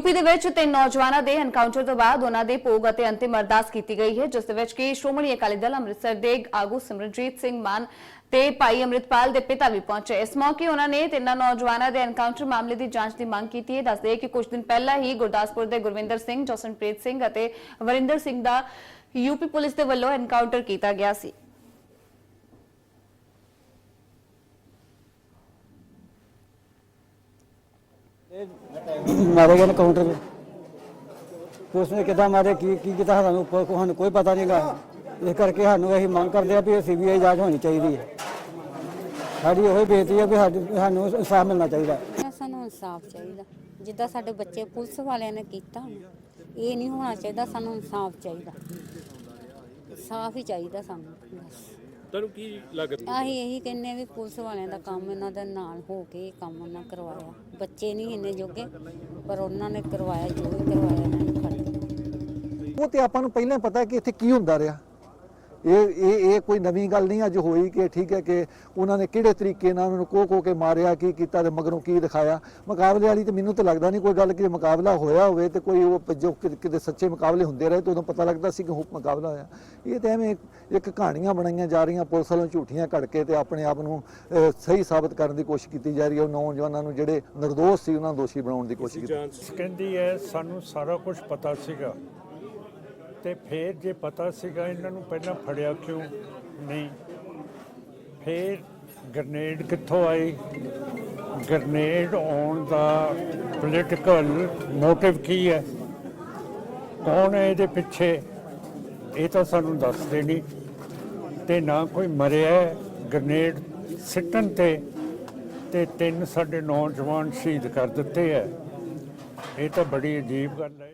UP ਦੇ ਵਿੱਚ ਤਿੰਨ ਨੌਜਵਾਨਾਂ ਦੇ ਐਨਕਾਊਂਟਰ ਤੋਂ ਬਾਅਦ ਉਹਨਾਂ ਦੇ ਭੋਗ ਅਤੇ ਅੰਤਿਮ ਅਰਦਾਸ ਕੀਤੀ ਗਈ ਹੈ, ਜਿਸ ਦੇ ਵਿੱਚ ਕਿ ਸ਼੍ਰੋਮਣੀ ਅਕਾਲੀ ਦਲ ਅੰਮ੍ਰਿਤਸਰ ਦੇ ਆਗੂ ਸਿਮਰਨਜੀਤ ਸਿੰਘ ਮਾਨ ਤੇ ਭਾਈ ਅੰਮ੍ਰਿਤਪਾਲ ਦੇ ਪਿਤਾ ਵੀ ਪਹੁੰਚੇ। ਇਸ ਮੌਕੇ ਉਹਨਾਂ ਨੇ ਤਿੰਨਾਂ ਨੌਜਵਾਨਾਂ ਦੇ ਐਨਕਾਊਂਟਰ ਮਾਮਲੇ ਦੀ ਜਾਂਚ ਦੀ ਮੰਗ ਕੀਤੀ ਹੈ। ਦੱਸਦੇ ਕਿ ਕੁਝ ਦਿਨ ਪਹਿਲਾਂ ਹੀ ਗੁਰਦਾਸਪੁਰ ਦੇ ਗੁਰਵਿੰਦਰ ਸਿੰਘ, ਜੋਸਨਪ੍ਰੀਤ ਸਿੰਘ ਅਤੇ ਵਰਿੰਦਰ ਸਿੰਘ ਦਾ ਯੂਪੀ ਪੁਲਿਸ ਦੇ ਵੱਲੋਂ ਐਨਕਾਊਂਟਰ ਕੀਤਾ ਗਿਆ ਸੀ। ਮਾਰੇ ਗਏ ਕਾਊਂਟਰ ਤੇ। ਪੁਲਿਸ ਨੇ ਕਿੱਦਾਂ ਮਾਰੇ, ਕੀ ਕੀ ਕੀਤਾ ਸਾਨੂੰ ਕੋਈ ਸਾਨੂੰ ਕੋਈ ਪਤਾ ਨਹੀਂਗਾ। ਇਸ ਕਰਕੇ ਸਾਨੂੰ ਅਸੀਂ ਮੰਗ ਕਰਦੇ ਆ ਵੀ ਸੀਬੀਆਈ ਜਾਂਚ ਹੋਣੀ ਚਾਹੀਦੀ ਹੈ। ਸਾਡੀ ਉਹੀ ਬੇਨਤੀ ਹੈ ਵੀ ਸਾਨੂੰ ਇਨਸਾਫ ਮਿਲਣਾ ਚਾਹੀਦਾ। ਸਾਨੂੰ ਇਨਸਾਫ ਚਾਹੀਦਾ। ਜਿੱਦਾਂ ਸਾਡੇ ਬੱਚੇ ਪੁਲਿਸ ਵਾਲਿਆਂ ਨੇ ਕੀਤਾ, ਇਹ ਨਹੀਂ ਹੋਣਾ ਚਾਹੀਦਾ ਸਾਨੂੰ ਇਨਸਾਫ ਚਾਹੀਦਾ। ਇਨਸਾਫ ਹੀ ਚਾਹੀਦਾ ਸਾਨੂੰ ਤੁਹਾਨੂੰ ਕੀ ਲੱਗਦਾ ਆਹੀ ਇਹੀ ਕਹਿੰਨੇ ਵੀ ਪੁਲਿਸ ਵਾਲਿਆਂ ਦਾ ਕੰਮ ਇਹਨਾਂ ਦੇ ਨਾਲ ਹੋ ਕੇ ਇਹ ਕੰਮ ਉਹਨਾਂ ਕਰਵਾਇਆ। ਬੱਚੇ ਨਹੀਂ ਇੰਨੇ ਜੋਗੇ ਪਰ ਉਹਨਾਂ ਨੇ ਕਰਵਾਇਆ ਜੋ ਵੀ ਕਰਵਾਇਆ ਇਹਨਾਂ ਨੇ ਖੜੇ ਉਹ ਤੇ ਆਪਾਂ ਨੂੰ ਪਹਿਲਾਂ ਹੀ ਪਤਾ ਕਿ ਇੱਥੇ ਕੀ ਹੁੰਦਾ ਰਿਹਾ। ਇਹ ਇਹ ਇਹ ਕੋਈ ਨਵੀਂ ਗੱਲ ਨਹੀਂ ਅੱਜ ਹੋਈ ਕਿ ਠੀਕ ਹੈ ਕਿ ਉਹਨਾਂ ਨੇ ਕਿਹੜੇ ਤਰੀਕੇ ਨਾਲ ਉਹਨਾਂ ਕੋ ਕੋ ਕੇ ਮਾਰਿਆ ਕੀ ਕੀਤਾ ਤੇ ਮਗਰੋਂ ਕੀ ਦਿਖਾਇਆ। ਮੁਕਾਬਲੇ ਵਾਲੀ ਤੇ ਮੈਨੂੰ ਤਾਂ ਲੱਗਦਾ ਨਹੀਂ ਕੋਈ ਗੱਲ ਕਿ ਮੁਕਾਬਲਾ ਹੋਇਆ ਹੋਵੇ ਤੇ ਕੋਈ ਉਹ ਜੋ ਕਿਤੇ ਸੱਚੇ ਮੁਕਾਬਲੇ ਹੁੰਦੇ ਰਹੇ ਤੇ ਉਦੋਂ ਪਤਾ ਲੱਗਦਾ ਸੀ ਕਿ ਉਹ ਮੁਕਾਬਲਾ ਹੋਇਆ। ਇਹ ਤਾਂ ਐਵੇਂ ਇੱਕ ਕਹਾਣੀਆਂ ਬਣਾਈਆਂ ਜਾ ਰਹੀਆਂ ਪੁਲਿਸ ਵੱਲੋਂ ਝੂਠੀਆਂ ਘੜ ਕੇ ਤੇ ਆਪਣੇ ਆਪ ਨੂੰ ਸਹੀ ਸਾਬਤ ਕਰਨ ਦੀ ਕੋਸ਼ਿਸ਼ ਕੀਤੀ ਜਾ ਰਹੀ ਹੈ। ਉਹ ਨੌਜਵਾਨਾਂ ਨੂੰ ਜਿਹੜੇ ਨਿਰਦੋਸ਼ ਸੀ ਉਹਨਾਂ ਨੂੰ ਦੋਸ਼ੀ ਬਣਾਉਣ ਦੀ ਕੋਸ਼ਿਸ਼ ਕੀਤੀ। ਜਾਂਚ ਕਹਿੰਦੀ ਹੈ ਸਾਨੂੰ ਸਾਰਾ ਕੁਝ ਪਤਾ ਸੀਗਾ। ਤੇ ਫਿਰ ਜੇ ਪਤਾ ਸੀਗਾ ਇਹਨਾਂ ਨੂੰ ਪਹਿਲਾਂ ਫੜਿਆ ਕਿਉਂ ਨਹੀਂ? ਫਿਰ ਗ੍ਰਨੇਡ ਕਿੱਥੋਂ ਆਈ ਗ੍ਰਨੇਡ ਆਉਣ ਦਾ ਪੋਲੀਟੀਕਲ ਮੋਟਿਵ ਕੀ ਹੈ? ਕੌਣ ਹੈ ਇਹਦੇ ਪਿੱਛੇ? ਇਹ ਤਾਂ ਸਾਨੂੰ ਦੱਸਦੇ ਨਹੀਂ। ਤੇ ਨਾ ਕੋਈ ਮਰਿਆ ਹੈ। ਗ੍ਰਨੇਡ ਸਿੱਟਣ ਤੇ ਤੇ ਤਿੰਨ ਸਾਡੇ ਨੌਜਵਾਨ ਸ਼ਹੀਦ ਕਰ ਦਿੱਤੇ ਹੈ। ਇਹ ਤਾਂ ਬੜੀ ਅਜੀਬ ਗੱਲ ਹੈ।